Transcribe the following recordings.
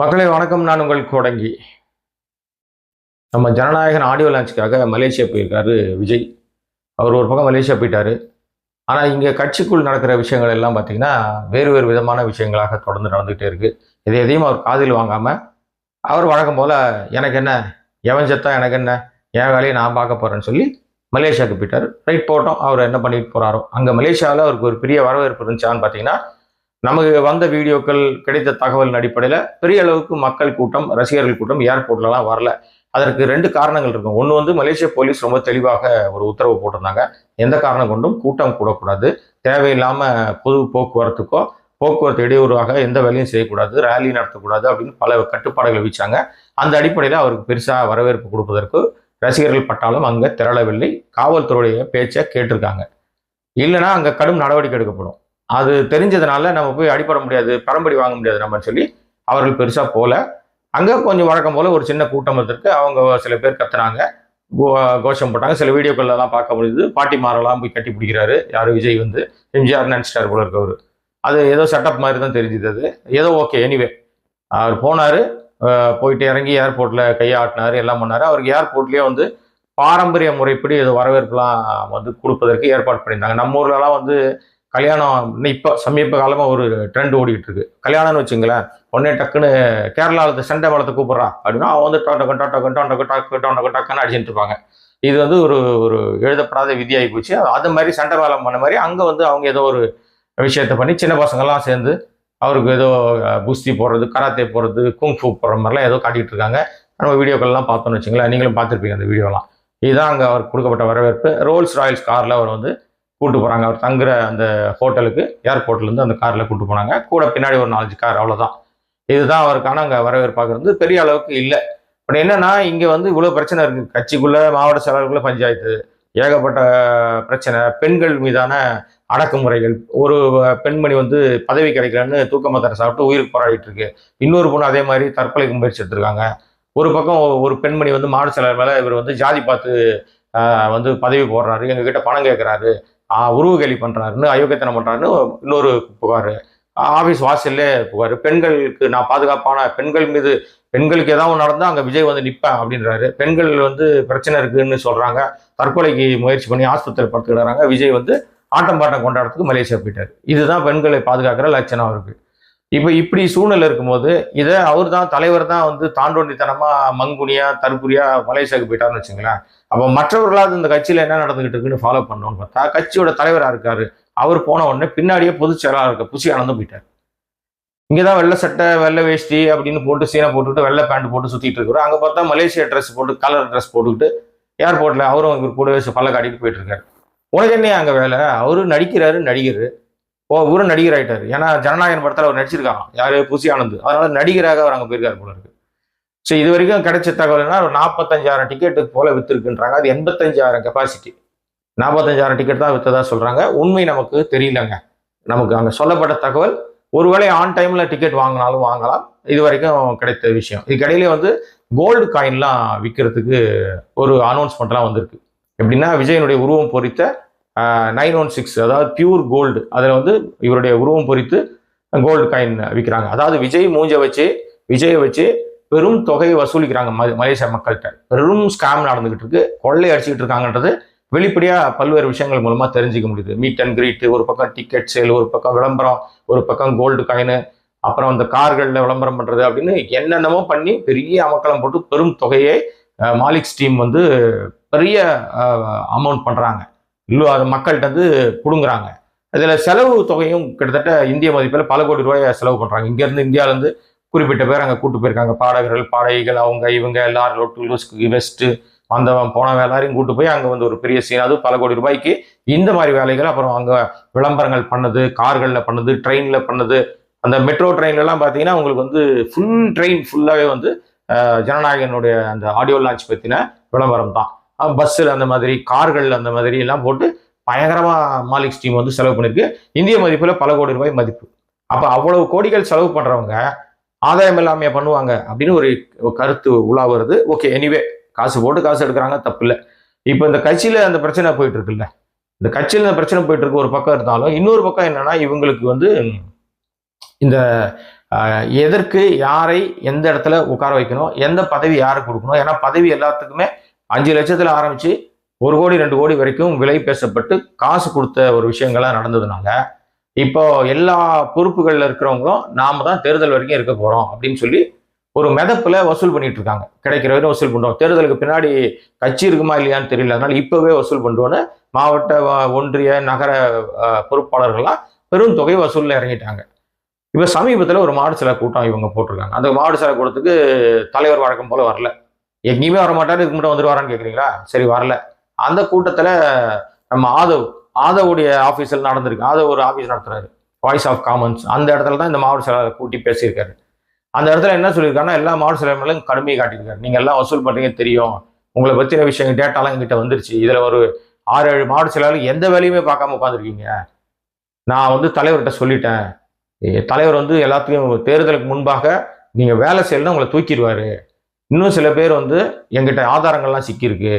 மக்களை வணக்கம். நான் உங்கள் கோடங்கி. நம்ம ஜனநாயகன் ஆடியோ லான்ச்சுக்காக மலேசியா போயிருக்காரு விஜய். அவர் ஒரு பக்கம் மலேசியா போயிட்டாரு. ஆனால் இங்கே கட்சிக்குள் நடக்கிற விஷயங்கள் எல்லாம் பார்த்தீங்கன்னா வேறு வேறு விதமான விஷயங்களாக தொடர்ந்து நடந்துகிட்டே இருக்கு. இதை எதையும் அவர் காதில் வாங்காமல் அவர் வழக்கம் போல் எனக்கு என்ன? எவன் செத்தா எனக்கு என்ன? என் வேலையை நான் பார்க்க போகிறேன்னு சொல்லி மலேசியாவுக்கு போயிட்டார். ரைட் போட்டோம். அவர் என்ன பண்ணிட்டு போகிறாரோ அங்கே மலேசியாவில் அவருக்கு ஒரு பெரிய வரவேற்பு இருந்துச்சான்னு பார்த்தீங்கன்னா நமக்கு வந்த வீடியோக்கள் கிடைத்த தகவலின் அடிப்படையில் பெரிய அளவுக்கு மக்கள் கூட்டம் ரசிகர்கள் கூட்டம் ஏர்போர்ட்லலாம் வரல. அதற்கு ரெண்டு காரணங்கள் இருக்கும். ஒன்று வந்து மலேசிய போலீஸ் ரொம்ப தெளிவாக ஒரு உத்தரவு போட்டிருந்தாங்க. எந்த காரணம் கொண்டும் கூட்டம் கூடக்கூடாது. தேவையில்லாமல் பொது போக்குவரத்துக்கோ போக்குவரத்து இடையூறாக எந்த வேலையும் செய்யக்கூடாது. ரேலி நடத்தக்கூடாது அப்படின்னு பல கட்டுப்பாடுகளை வச்சாங்க அந்த அடிப்படையில் அவருக்கு பெருசாக வரவேற்பு கொடுப்பதற்கு ரசிகர்கள் பட்டாலும் அங்கே திரளவில்லை. காவல்துறையுடைய பேச்சை கேட்டிருக்காங்க. இல்லைன்னா அங்கே கடும் நடவடிக்கை எடுக்கப்படும். அது தெரிஞ்சதுனால நம்ம போய் அடிபட முடியாது பரம்படி வாங்க முடியாது நம்ம சொல்லி அவர்கள் பெருசாக போகல அங்கே கொஞ்சம் வழக்கம் போல் ஒரு சின்ன கூட்டம் அவங்க சில பேர் கத்துனாங்க. கோ- கோஷம் போட்டாங்க. சில வீடியோக்கள்லாம் பார்க்க முடியுது. பாட்டிமாரெல்லாம் போய் கட்டி பிடிக்கிறாரு. யார்? விஜய் வந்து. எம்ஜிஆர் நினச்சிட்டார் போல இருக்கவர் அது ஏதோ செட்டப் மாதிரி தான் தெரிஞ்சுது அது. ஏதோ ஓகே எனிவே அவர் போனார். போயிட்டு இறங்கி ஏர்போர்ட்டில் கையாட்டினார் எல்லாம் பண்ணார். அவருக்கு ஏர்போர்ட்லேயே வந்து பாரம்பரிய முறைப்படி ஏதோ வரவேற்புலாம் வந்து கொடுப்பதற்கு ஏற்பாடு பண்ணியிருந்தாங்க. நம்ம ஊர்லலாம் வந்து கல்யாணம் இப்போ சமீப காலமாக ஒரு ட்ரெண்ட் ஓடிக்கிட்டு இருக்கு கல்யாணம்னு வச்சுங்களேன் உடனே டக்குன்னு கேரளாவில் சண்டை வளத்தை கூப்பிட்றா. அப்படின்னா அவன் வந்து டோட்டோ டோட்டோ டோட்டோ டக்கு டோட்டோ டக்குன்னு அடிச்சுட்டு இருப்பாங்க. இது வந்து ஒரு ஒரு எழுதப்படாத விதியாகி போச்சு. அது மாதிரி சண்டை வேலம் பண்ண மாதிரி அங்கே வந்து அவங்க ஏதோ ஒரு விஷயத்த பண்ணி சின்ன பசங்கள்லாம் சேர்ந்து அவருக்கு ஏதோ அஹ், குஸ்தி போடுறது கராத்தே போடுறது குங்ஃபூ போடுற மாதிரிலாம் ஏதோ காட்டிகிட்டு இருக்காங்க. நம்ம வீடியோக்கள்லாம் பார்த்தோம்னு வச்சுங்களேன் நீங்களும் பார்த்துருப்பீங்க அந்த வீடியோலாம். இதுதான் அங்கே அவருக்கு கொடுக்கப்பட்ட வரவேற்பு. ரோல்ஸ் ராயல்ஸ் காரில் அவர் வந்து கூப்பிட்டு போகிறாங்க அவர் தங்குற அந்த ஹோட்டலுக்கு ஏர்போர்ட்லேருந்து அந்த காரில் கூப்பிட்டு போனாங்க. கூட பின்னாடி ஒரு நாலஞ்சு கார் அவ்வளோதான் இதுதான் அவருக்கான அங்கே வரவேற்பாக இருந்து. பெரிய அளவுக்கு இல்லை. பட் என்னென்னா இங்கே வந்து இவ்வளோ பிரச்சனை இருக்குது கட்சிக்குள்ளே மாவட்ட செயலாளருக்குள்ள பஞ்சாயத்து. ஏகப்பட்ட பிரச்சனை. பெண்கள் மீதான அடக்குமுறைகள். ஒரு பெண்மணி வந்து பதவி கிடைக்கலன்னு தூக்க மாத்திரை சாப்பிட்டு உயிருக்கு போராடிட்டு இருக்கு. இன்னொரு பொண்ணு அதே மாதிரி தற்கொலைக்கு முயற்சி எடுத்திருக்காங்க. ஒரு பக்கம் ஒரு பெண்மணி வந்து மாவட்ட செயலாளர் மேலே இவர் வந்து ஜாதி பார்த்து வந்து பதவி போடுறாரு. எங்ககிட்ட பணம் கேட்குறாரு உருவ பண்ணுறாருன்னு அயோக்கியத்தனம் பண்ணுறாருன்னு இன்னொரு புகார். ஆஃபீஸ் வாசல்லே புகார். பெண்களுக்கு நான் பாதுகாப்பான பெண்கள் மீது பெண்களுக்கு ஏதாவது நடந்தால் அங்கே விஜய் வந்து நிற்பேன் அப்படின்றாரு. பெண்கள் வந்து பிரச்சனை இருக்குன்னு சொல்கிறாங்க தற்கொலைக்கு முயற்சி பண்ணி ஆஸ்பத்திரி படுத்துக்கிடுறாங்க விஜய் வந்து ஆட்டம் பாட்டம் கொண்டாடுறதுக்கு மலேசியா போயிட்டார். இதுதான் பெண்களை பாதுகாக்கிற லட்சணம் அவருக்கு. இப்போ இப்படி சூழ்நிலை இருக்கும்போது இதை அவர் தான் தலைவர் தான் வந்து தாண்டோண்டித்தனமாக மங்குனியா தற்குறியா மலேசியாவுக்கு போயிட்டாருன்னு வச்சுங்களேன். அப்போ மற்றவர்களாவது இந்த கட்சியில் என்ன நடந்துகிட்டு இருக்குன்னு ஃபாலோ பண்ணோம்னு பார்த்தா கட்சியோட தலைவராக இருக்காரு. அவர் போன உடனே பின்னாடியே பொதுச் செயலாளர் இருக்க புசி ஆனந்தம் போயிட்டார். இங்கே தான் வெள்ளை சட்டை வெள்ளை வேஷ்டி அப்படின்னு போட்டு சீனை போட்டுக்கிட்டு வெள்ளை பேண்ட் போட்டு சுற்றிட்டு இருக்கிறோம் அங்கே பார்த்தா மலேசியா ட்ரெஸ் போட்டு கலர் ட்ரெஸ் போட்டுக்கிட்டு ஏர்போர்ட்டில் அவரும் இவர் கூடவே பல்ல காட்டிட்டு போயிட்டு இருக்காரு. உனக்கு என்ன அங்கே வேலை? அவரும் நடிக்கிறாரு நடிகர். ஓ இவரும் நடிகர் ஆகிட்டார் ஏன்னா ஜனநாயகன் படத்தில் அவர் நடிச்சிருக்காங்க. யார்? புசி ஆனந்த். அதனால நடிகராக அவர் அங்கே போயிருக்காரு போல இருக்கு. ஸோ இது வரைக்கும் கிடைச்ச தகவல்னா ஒரு நாற்பத்தஞ்சாயிரம் டிக்கெட்டுக்கு போல விற்றுருக்குன்றாங்க அது எண்பத்தஞ்சாயிரம் கெப்பாசிட்டி நாற்பத்தஞ்சாயிரம் டிக்கெட் தான் விற்றதா சொல்கிறாங்க உண்மை நமக்கு தெரியலங்க. நமக்கு அங்கே சொல்லப்பட்ட தகவல் ஒருவேளை ஆன் டைமில் டிக்கெட் வாங்கினாலும் வாங்கலாம். இது வரைக்கும் கிடைத்த விஷயம். இதுக்கடையிலே வந்து கோல்டு காயின்லாம் விற்கிறதுக்கு ஒரு அனௌன்ஸ்மெண்ட்லாம் வந்திருக்கு. எப்படின்னா விஜயனுடைய உருவம் பொறித்த நைன் ஒன் சிக்ஸ் அதாவது பியூர் கோல்டு அதில் வந்து இவருடைய உருவம் பொறித்து கோல்டு காயின் விற்கிறாங்க அதாவது விஜய் மூஞ்ச வச்சு விஜயை வச்சு பெரும் தொகையை வசூலிக்கிறாங்க ம- மலேசியா மக்கள்கிட்ட. பெரும் ஸ்கேம் நடந்துகிட்டு இருக்கு. கொள்ளை அடிச்சுக்கிட்டு இருக்காங்கன்றது வெளிப்படையாக பல்வேறு விஷயங்கள் மூலமாக தெரிஞ்சுக்க முடியுது. மீட் அண்ட் கிரீட் ஒரு பக்கம் டிக்கெட் சேல் ஒரு பக்கம் விளம்பரம் ஒரு பக்கம் கோல்டு காயின் அப்புறம் அந்த கார்களில் விளம்பரம் பண்ணுறது அப்படின்னு என்னென்னமோ பண்ணி பெரிய அமக்கலம் போட்டு பெரும் தொகையை மாலிக்ஸ் டீம் வந்து பெரிய அமௌண்ட் பண்ணுறாங்க இல்லை அது மக்கள்கிட்ட வந்து பிடுங்குறாங்க. இதுல செலவு தொகையும் கிட்டத்தட்ட இந்திய மதிப்பில் பல கோடி ரூபாயை செலவு பண்ணுறாங்க இங்கேருந்து இந்தியாவிலேருந்து குறிப்பிட்ட பேர் அங்கே கூட்டு போயிருக்காங்க. பாடகர்கள் பாடகிகள் அவங்க இவங்க எல்லாரும் லொட்டு வெஸ்ட்டு வந்தவன் போனவன் எல்லாரையும் கூட்டு போய் அங்கே வந்து ஒரு பெரிய சீன் அது பல கோடி ரூபாய்க்கு இந்த மாதிரி வேலைகள் அப்புறம் அங்கே விளம்பரங்கள் பண்ணது கார்களில் பண்ணது ட்ரெயினில் பண்ணது. அந்த மெட்ரோ ட்ரெயின்லலாம் பார்த்தீங்கன்னா உங்களுக்கு வந்து ஃபுல் ட்ரெயின் ஃபுல்லாகவே வந்து ஜனநாயகனுடைய அந்த ஆடியோ லான்ச் பற்றின விளம்பரம் தான் பஸ்ஸில் அந்த மாதிரி கார்கள் அந்த மாதிரி எல்லாம் போட்டு பயங்கரமாக மாலிக்ஸ் டீம் வந்து செலவு பண்ணியிருக்கு இந்திய மதிப்பில் பல கோடி ரூபாய் மதிப்பு. அப்போ அவ்வளவு கோடிகள் செலவு பண்ணுறவங்க ஆதாயம் இல்லாமையே பண்ணுவாங்க அப்படின்னு ஒரு கருத்து உலா வருது. ஓகே எனிவே காசு போட்டு காசு எடுக்கிறாங்க தப்பு இல்லை. இப்போ இந்த கட்சியில் அந்த பிரச்சனை போயிட்டு இருக்குல்ல. இந்த கட்சியில் இந்த பிரச்சனை போயிட்டு இருக்கு ஒரு பக்கம் இருந்தாலும் இன்னொரு பக்கம் என்னன்னா இவங்களுக்கு வந்து இந்த எதற்கு யாரை எந்த இடத்துல உட்கார வைக்கணும் எந்த பதவி யாருக்கு கொடுக்கணும் ஏன்னா பதவி எல்லாத்துக்குமே அஞ்சு லட்சத்தில் ஆரம்பித்து ஒரு கோடி ரெண்டு கோடி வரைக்கும் விலை பேசப்பட்டு காசு கொடுத்த ஒரு விஷயங்கள்லாம் நடந்ததுனால இப்போ எல்லா பொறுப்புகளில் இருக்கிறவங்களும் நாம தான் தேர்தல் வரைக்கும் இருக்க போகிறோம் அப்படின்னு சொல்லி ஒரு மெதப்பில் வசூல் பண்ணிட்டு இருக்காங்க. கிடைக்கிற வரைக்கும் வசூல் பண்ணுறோம் தேர்தலுக்கு பின்னாடி கட்சி இருக்குமா இல்லையான்னு தெரியல. அதனால இப்போவே வசூல் பண்ணுறோன்னு மாவட்ட ஒன்றிய நகர பொறுப்பாளர்கள்லாம் பெரும் தொகை வசூலில் இறங்கிட்டாங்க. இப்போ சமீபத்தில் ஒரு மாடு சில கூட்டம் இவங்க போட்டிருக்காங்க. அந்த மாடு சில கூட்டத்துக்கு தலைவர் வழக்கம் போல வரல. எங்கேயுமே வர மாட்டாரு இதுக்கு மட்டும் வந்துருவாரான்னு கேட்குறீங்களா சரி வரல. அந்த கூட்டத்தில் நம்ம ஆதவ் ஆதவுடைய ஆஃபீஸில் நடந்திருக்கு. ஆதவ் ஒரு ஆஃபீஸ் நடத்துறாரு. வாய்ஸ் ஆஃப் காமன்ஸ் அந்த இடத்துல தான் இந்த மாவட்ட செயலாளர் கூட்டி பேசியிருக்காரு. அந்த இடத்துல என்ன சொல்லியிருக்காருன்னா எல்லா மாவட்ட செயலாளர்களும் கடுமையை காட்டியிருக்காரு. நீங்கள் எல்லாம் வசூல் பண்ணுறீங்க தெரியும். உங்களை பற்றின விஷயங்கள் டேட்டாலாம் எங்கிட்ட வந்துருச்சு. இதில் ஒரு ஆறு ஏழு மாவட்ட செயலாளர்கள் எந்த வேலையுமே பார்க்காம உட்காந்துருக்கீங்க நான் வந்து தலைவர்கிட்ட சொல்லிட்டேன். தலைவர் வந்து எல்லாத்துக்கும் தேர்தலுக்கு முன்பாக நீங்கள் வேலை செய்யலாம் உங்களை தூக்கிடுவாரு. இன்னும் சில பேர் வந்து எங்கிட்ட ஆதாரங்கள்லாம் சிக்கியிருக்கு.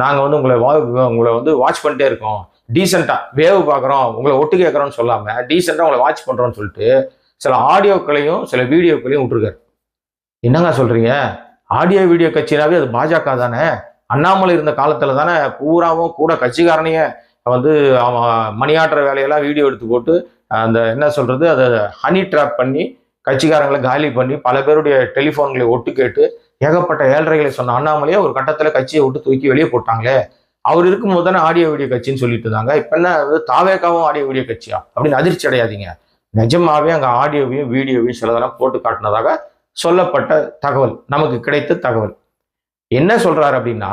நாங்கள் வந்து உங்களை வா உங்களை வந்து வாட்ச் பண்ணிட்டே இருக்கோம். டீசெண்டாக வேவு பார்க்குறோம் உங்களை ஒட்டு கேட்குறோன்னு சொல்லாமல் டீசெண்டாக உங்களை வாட்ச் பண்ணுறோன்னு சொல்லிட்டு சில ஆடியோக்களையும் சில வீடியோக்களையும் விட்டுருக்காரு. என்னங்க சொல்கிறீங்க ஆடியோ வீடியோ கட்சினாவே அது பாஜக தானே? அண்ணாமலை இருந்த காலத்தில் தானே பூராவும் கூட கட்சிக்காரனையே வந்து அவன் மணியாட்டுற வேலையெல்லாம் வீடியோ எடுத்து போட்டு அந்த என்ன சொல்கிறது அதை ஹனி ட்ராப் பண்ணி கட்சிக்காரங்களை காலி பண்ணி பல பேருடைய டெலிஃபோன்களை ஒட்டு கேட்டு ஏகப்பட்ட ஏழ்றைகளை சொன்ன அண்ணாமலையே ஒரு கட்டத்தில் கட்சியை விட்டு தூக்கி வெளியே போட்டாங்களே. அவர் இருக்கும்போது தானே ஆடியோ வீடியோ கட்சின்னு சொல்லிட்டு இருந்தாங்க. இப்போ என்ன வந்து தாவேக்காவும் ஆடியோ வீடியோ கட்சியா? அப்படின்னு அதிர்ச்சி அடையாதீங்க. நிஜமாவே அங்கே ஆடியோவையும் வீடியோவையும் சிலதெல்லாம் போட்டு காட்டினதாக சொல்லப்பட்ட தகவல் நமக்கு கிடைத்த தகவல். என்ன சொல்றாரு அப்படின்னா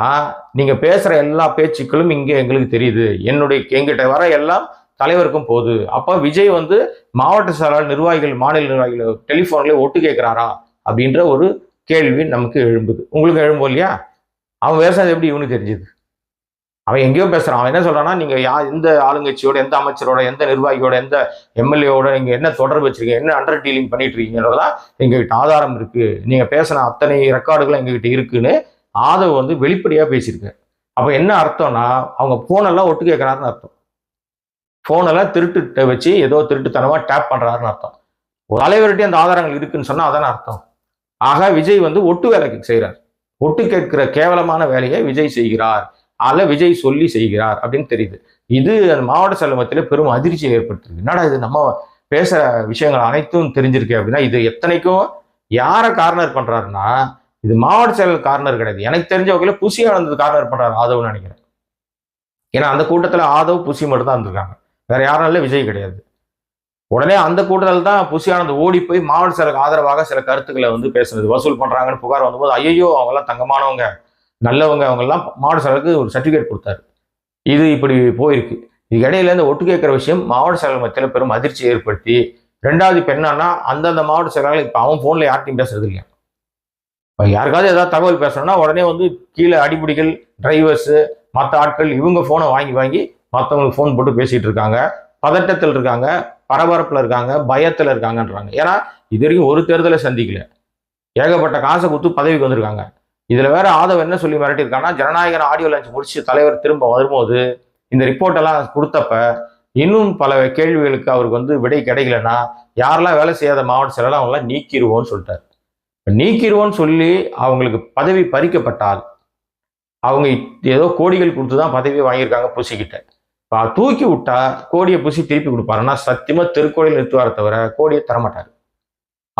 நீங்க பேசுற எல்லா பேச்சுக்களும் இங்க எங்களுக்கு தெரியுது. என்னுடைய எங்கிட்ட வர எல்லாம் தலைவருக்கும் போகுது. அப்போ விஜய் வந்து மாவட்ட செயலாளர் நிர்வாகிகள் மாநில நிர்வாகிகள் டெலிஃபோன்ல ஒட்டு கேட்குறாரா? அப்படின்ற ஒரு கேள்வி நமக்கு எழும்புது. உங்களுக்கு எழும்பும் இல்லையா? அவன் பேசுறது எப்படி இவனுக்கு தெரிஞ்சுது? அவன் எங்கேயோ பேசுகிறான் அவன் என்ன சொல்கிறான்னா நீங்கள் யா எந்த ஆளுங்கட்சியோட எந்த அமைச்சரோட எந்த நிர்வாகியோட எந்த எம்எல்ஏவோட நீங்கள் என்ன தொடர்பு வச்சுருக்கீங்க? என்ன அண்டர் டீலிங் பண்ணிட்டு இருக்கீங்கன்றதெல்லாம் எங்ககிட்ட ஆதாரம் இருக்குது நீங்கள் பேசின அத்தனை ரெக்கார்டுகளும் எங்ககிட்ட இருக்குன்னு ஆதவ் வந்து வெளிப்படையாக பேசியிருக்கேன் அப்போ என்ன அர்த்தம்னா அவங்க ஃபோனெல்லாம் ஒட்டு கேட்குறாருன்னு அர்த்தம். ஃபோனெல்லாம் திருட்டு வச்சு ஏதோ திருட்டுத்தனமாக டேப் பண்ணுறாருன்னு அர்த்தம். ஒரு தலைவர்கிட்ட அந்த ஆதாரங்கள் இருக்குன்னு சொன்னால் அதான அர்த்தம். ஆக விஜய் வந்து ஒட்டு வேலைக்கு செய்கிறார் ஒட்டு கேட்கிற கேவலமான வேலையை விஜய் செய்கிறார். அல்ல விஜய் சொல்லி செய்கிறார் அப்படின்னு தெரியுது. இது அந்த மாவட்ட செல்வத்தில் பெரும் அதிர்ச்சியை ஏற்படுத்துது. என்னடா இது நம்ம பேசுகிற விஷயங்கள் அனைத்தும் தெரிஞ்சிருக்கு அப்படின்னா இது எத்தனைக்கும் யாரை கார்னர் பண்ணுறாருன்னா இது மாவட்ட செயலர் கார்னர் கிடையாது. எனக்கு தெரிஞ்ச வகையில் புசி ஆனந்தது கார்னர் பண்ணுறாரு ஆதவ்னு நினைக்கிறேன். ஏன்னா அந்த கூட்டத்தில் ஆதவ் புசி மட்டும் தான் இருந்திருக்காங்க. வேற யாரும் இல்லை விஜய் கிடையாது. உடனே அந்த கூட்டத்தில் தான் புசி ஆனந்த் ஓடி போய் மாவட்ட சிலருக்கு ஆதரவாக சில கருத்துக்களை வந்து பேசுனது. வசூல் பண்ணுறாங்கன்னு புகார் வந்தபோது ஐயோ அவங்கெல்லாம் தங்கமானவங்க நல்லவங்க அவங்கெல்லாம் மாவட்ட சிலருக்கு ஒரு சர்டிஃபிகேட் கொடுத்தாரு. இது இப்படி போயிருக்கு. இதுக்கு இடையில இந்த ஒட்டு கேட்குற விஷயம் மாவட்ட செயலர் மத்தியில் பெரும் அதிர்ச்சியை ஏற்படுத்தி ரெண்டாவது இப்போ என்னன்னா அந்தந்த மாவட்ட செயலாளர் இப்போ அவன் ஃபோனில் யார்ட்டையும் பேசுறது இல்லையா? இப்போ யாருக்காவது ஏதாவது தகவல் பேசணும்னா உடனே வந்து கீழே அடிப்படிகள் டிரைவர்ஸு மற்ற ஆட்கள் இவங்க ஃபோனை வாங்கி வாங்கி மற்றவங்களுக்கு ஃபோன் போட்டு பேசிகிட்டு இருக்காங்க. பதட்டத்தில் இருக்காங்க பரபரப்பில் இருக்காங்க பயத்தில் இருக்காங்கன்றாங்க. ஏன்னா இது வரைக்கும் ஒரு தேர்தலை சந்திக்கல. ஏகப்பட்ட காசை கொடுத்து பதவிக்கு வந்திருக்காங்க. இதில் வேற ஆதவ் என்ன சொல்லி மிரட்டியிருக்காங்கன்னா ஜனநாயகன் ஆடியோ லஞ்ச் முடிச்சு தலைவர் திரும்ப வரும்போது இந்த ரிப்போர்ட் எல்லாம் கொடுத்தப்ப இன்னும் பல கேள்விகளுக்கு அவருக்கு வந்து விடை கிடைக்கலன்னா யாரெல்லாம் வேலை செய்யாத மாவட்ட செயலாளர் அவங்களாம் நீக்கிடுவோம்னு சொல்லிட்டார். நீக்கிடுவோம்னு சொல்லி அவங்களுக்கு பதவி பறிக்கப்பட்டால் அவங்க ஏதோ கோடிகள் கொடுத்து தான் பதவி வாங்கியிருக்காங்க புசிக்கிட்ட. தூக்கி விட்டா கோடியை பூசி திருப்பி கொடுப்பாருன்னா சத்தியமா திருக்கோடியில் நிறுத்துவார தவிர கோடியை தரமாட்டார்.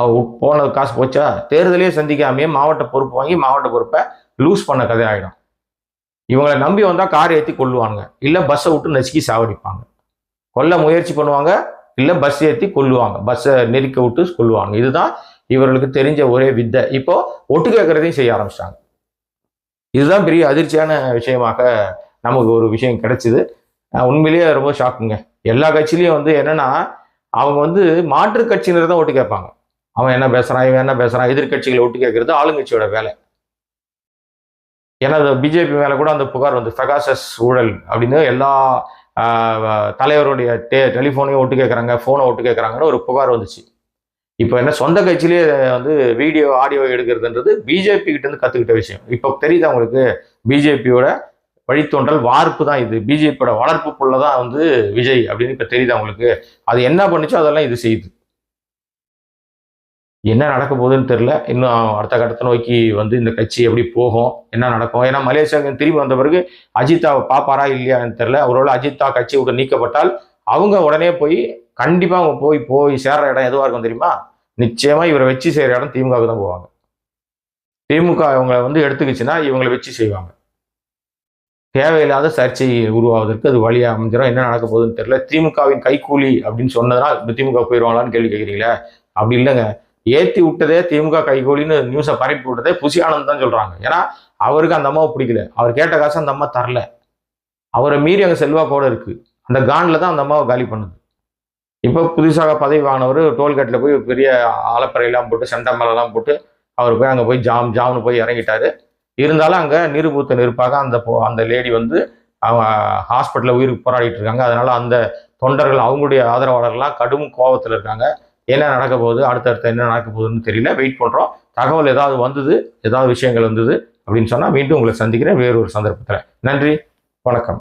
அவர் போன காசு போச்சா? தேர்தலையே சந்திக்காமையே மாவட்ட பொறுப்பு வாங்கி மாவட்ட பொறுப்பை லூஸ் பண்ண கதை ஆகிடும் இவங்களை நம்பி வந்தால் கார் ஏற்றி கொள்ளுவாங்க இல்லை பஸ்ஸை விட்டு நசுக்கி சாவடிப்பாங்க. கொல்ல முயற்சி பண்ணுவாங்க இல்லை பஸ் ஏற்றி கொள்ளுவாங்க பஸ்ஸை நெருக்க விட்டு கொள்ளுவாங்க இதுதான் இவர்களுக்கு தெரிஞ்ச ஒரே வித்தை. இப்போ ஒட்டு கேட்கறதையும் செய்ய ஆரம்பிச்சிட்டாங்க. இதுதான் பெரிய அதிர்ச்சியான விஷயமாக நமக்கு ஒரு விஷயம் கிடைச்சிது. உண்மையிலேயே ரொம்ப ஷாக்குங்க எல்லா கட்சியிலையும் வந்து என்னன்னா அவங்க வந்து மாற்று கட்சியினர் தான் ஓட்டு கேட்பாங்க. அவன் என்ன பேசுறான் இவன் என்ன பேசுறான் எதிர்கட்சிகளை ஓட்டு கேட்கறது ஆளுங்கட்சியோட வேலை. ஏன்னா பிஜேபி மேலே கூட அந்த புகார் வந்து ஃபெகாசஸ் ஊழல் அப்படின்னு எல்லா தலைவருடைய டே டெலிஃபோனையும் ஒட்டு கேட்குறாங்க ஃபோனை ஒட்டு கேட்குறாங்கன்னு ஒரு புகார் வந்துச்சு. இப்போ என்ன சொந்த கட்சியிலேயே வந்து வீடியோ ஆடியோ எடுக்கிறதுன்றது பிஜேபி கிட்டேருந்து கற்றுக்கிட்ட விஷயம். இப்போ தெரியுதா உங்களுக்கு? பிஜேபியோட வழித்தோன்றல் வார்ப்பு தான் இது. பிஜேபியோட வளர்ப்பு புள்ள தான் வந்து விஜய் அப்படின்னு இப்போ தெரியுது அவங்களுக்கு அது என்ன பண்ணுச்சோ அதெல்லாம் இது செய்யுது. என்ன நடக்க போகுதுன்னு தெரில இன்னும் அடுத்த கட்டத்தை நோக்கி வந்து இந்த கட்சி எப்படி போகும் என்ன நடக்கும்? ஏன்னா மலேசியாவுக்கு திரும்பி வந்த பிறகு அஜித்தாவை பாப்பாரா இல்லையான்னு தெரில அவரோட அஜித்தா கட்சி விட்டு நீக்கப்பட்டால் அவங்க உடனே போய் கண்டிப்பாக அவங்க போய் போய் சேர்ற இடம் எதுவாக இருக்கும் தெரியுமா? நிச்சயமாக இவரை வச்சு செய்கிற இடம் திமுகவுக்கு தான் போவாங்க. திமுக இவங்களை வந்து எடுத்துக்கிச்சுன்னா இவங்களை வச்சு செய்வாங்க. தேவையில்லாத சர்ச்சை உருவாவதற்கு அது வழியாக அமைஞ்சிடும் என்ன நடக்க போகுதுன்னு தெரியல. திமுகவின் கைக்கூலி அப்படின்னு சொன்னதுனால் இப்போ திமுக போயிடுவாங்களான்னு கேள்வி கேட்குறீங்களே? அப்படி இல்லைங்க. ஏற்றி விட்டதே திமுக கைகூலின்னு நியூஸை பரப்பி விட்டதே புசி ஆனந்த் தான் சொல்கிறாங்க ஏன்னா அவருக்கு அந்த அம்மாவை பிடிக்கல. அவர் கேட்ட காசு அந்த அம்மா தரல. அவரை மீறி அங்கே செல்வாக்கோடு இருக்குது அந்த காண்டில் தான் அந்த அம்மாவை காலி பண்ணுது. இப்போ புதுசாக பதவி வாங்கினவர் டோல்கேட்டில் போய் பெரிய ஆலப்பறையெல்லாம் போட்டு செண்டமரெல்லாம் போட்டு அவர் போய் அங்கே போய் ஜாம் ஜாம்னு போய் இறங்கிட்டாரு. இருந்தாலும் அங்கே நிருபூத்த நெருப்பாக அந்த போ அந்த லேடி வந்து அவங்க ஹாஸ்பிட்டலில் உயிருக்கு போராடிட்டு இருக்காங்க. அதனால அந்த தொண்டர்கள் அவங்களுடைய ஆதரவாளர்கள்லாம் கடும் கோபத்தில் இருக்காங்க. என்ன நடக்க போகுது? அடுத்தடுத்த என்ன நடக்க போகுதுன்னு தெரியல. வெயிட் பண்ணுறோம் தகவல் ஏதாவது வந்தது ஏதாவது விஷயங்கள் வந்தது அப்படின்னு சொன்னால் மீண்டும் உங்களை சந்திக்கிறேன். வேறொரு சந்தர்ப்பத்தில். நன்றி. வணக்கம்.